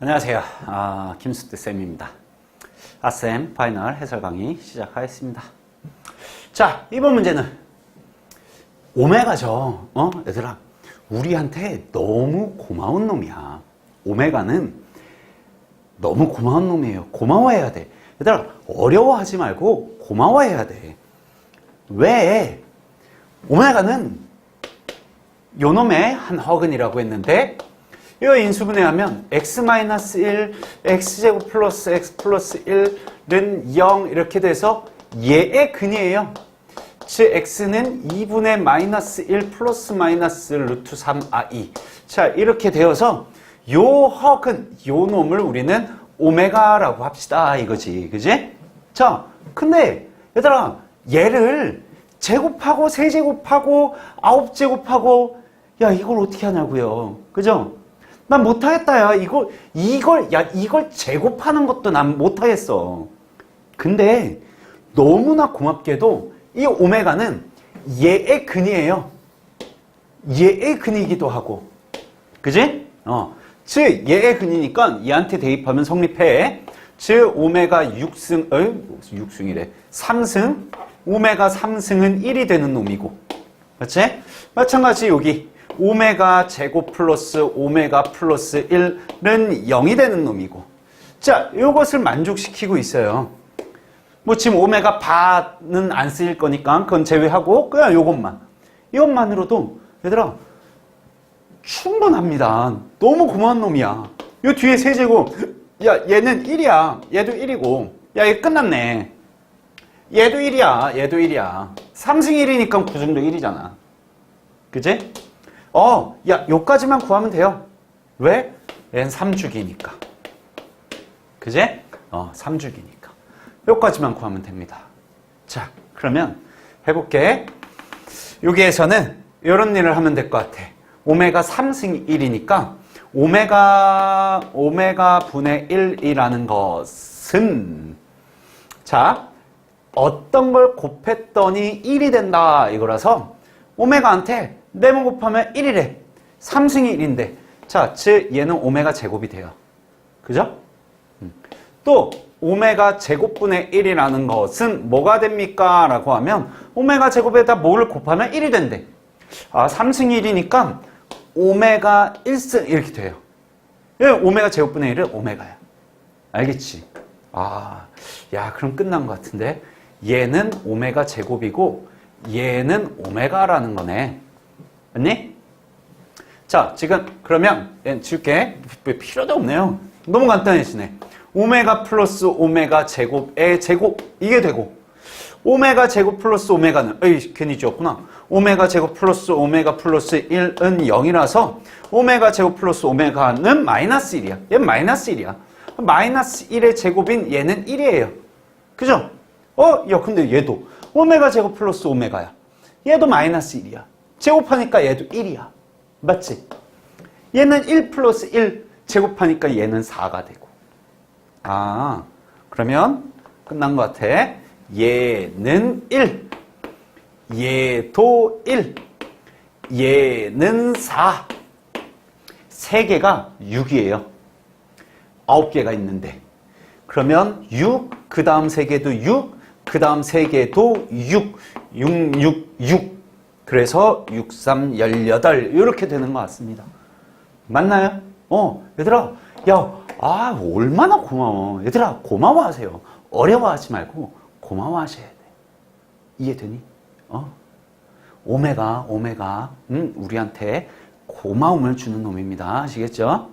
안녕하세요. 아, 김수태 쌤입니다. 아쌤 파이널 해설 강의 시작하겠습니다. 자, 이번 문제는 오메가죠. 어, 얘들아, 우리한테 너무 고마운 놈이야. 오메가는 너무 고마운 놈이에요. 고마워해야 돼. 얘들아, 어려워하지 말고 고마워해야 돼. 왜? 오메가는 요놈의 한 허근이라고 했는데 이 인수분해하면 x-1, x제곱 플러스 x 플러스 1은 0 이렇게 돼서 얘의 근이에요. 즉 x는 2분의 마이너스 1 플러스 마이너스 루트 3i 자 이렇게 되어서 요 허근 요 놈을 우리는 오메가라고 합시다 이거지 그지? 자 근데 얘들아 얘를 제곱하고 세제곱하고 아홉 제곱하고 야 이걸 어떻게 하냐고요 그죠? 난 못하겠다 야 이걸 이걸 야 이걸 제곱하는 것도 난 못하겠어 근데 너무나 고맙게도 이 오메가는 얘의 근이에요 얘의 근이기도 하고 그지? 어. 즉 얘의 근이니까 얘한테 대입하면 성립해 즉 오메가 6승 어? 6승이래 3승 오메가 3승은 1이 되는 놈이고 그렇지? 마찬가지 여기 오메가 제곱 플러스 오메가 플러스 1은 0이 되는 놈이고. 자 이것을 만족시키고 있어요. 뭐 지금 오메가 바는 안 쓰일 거니까 그건 제외하고 그냥 요것만. 이것만으로도 얘들아 충분합니다. 너무 고마운 놈이야. 요 뒤에 세제곱. 야 얘는 1이야. 얘도 1이고. 야 얘 끝났네. 얘도 1이야. 얘도 1이야. 3승 1이니까 구중도 1이잖아. 그지? 어, 야, 요까지만 구하면 돼요. 왜? 얘는 3주기니까. 그제? 어, 3주기니까. 요까지만 구하면 됩니다. 자, 그러면 해볼게. 여기에서는 이런 일을 하면 될 것 같아. 오메가 3승 1이니까 오메가, 오메가 분의 1이라는 것은 자, 어떤 걸 곱했더니 1이 된다 이거라서 오메가한테 네모 곱하면 1이래. 3승이 1인데. 자, 즉 얘는 오메가 제곱이 돼요. 그죠? 음. 또 오메가 제곱분의 1이라는 것은 뭐가 됩니까? 라고 하면 오메가 제곱에다 뭐를 곱하면 1이 된대. 아, 3승 1이니까 오메가 1승 이렇게 돼요. 예, 오메가 제곱분의 1은 오메가야. 알겠지? 아, 야, 그럼 끝난 것 같은데. 얘는 오메가 제곱이고 얘는 오메가라는 거네. 맞니? 자, 지금 그러면 얘 지울게. 필요도 없네요. 너무 간단해지네. 오메가 플러스 오메가 제곱의 제곱 이게 되고 오메가 제곱 플러스 오메가는 에이 괜히 지웠구나. 오메가 제곱 플러스 오메가 플러스 1은 0이라서 오메가 제곱 플러스 오메가는 마이너스 1이야. 얘는 마이너스 1이야. 마이너스 1의 제곱인 얘는 1이에요. 그죠? 어? 야 근데 얘도 오메가 제곱 플러스 오메가야. 얘도 마이너스 1이야. 제곱하니까 얘도 1이야. 맞지? 얘는 1 플러스 1 제곱하니까 얘는 4가 되고. 아, 그러면 끝난 것 같아. 얘는 1. 얘도 1. 얘는 4. 세 개가 6이에요. 9개가 있는데. 그러면 6, 그 다음 세 개도 6, 그 다음 세 개도 6, 6, 6, 6. 그래서 6, 3, 18 이렇게 되는 것 같습니다. 맞나요? 어, 얘들아, 야, 아, 얼마나 고마워. 얘들아, 고마워하세요. 어려워하지 말고 고마워하셔야 돼. 이해되니? 어? 오메가, 오메가, 음, 우리한테 고마움을 주는 놈입니다. 아시겠죠?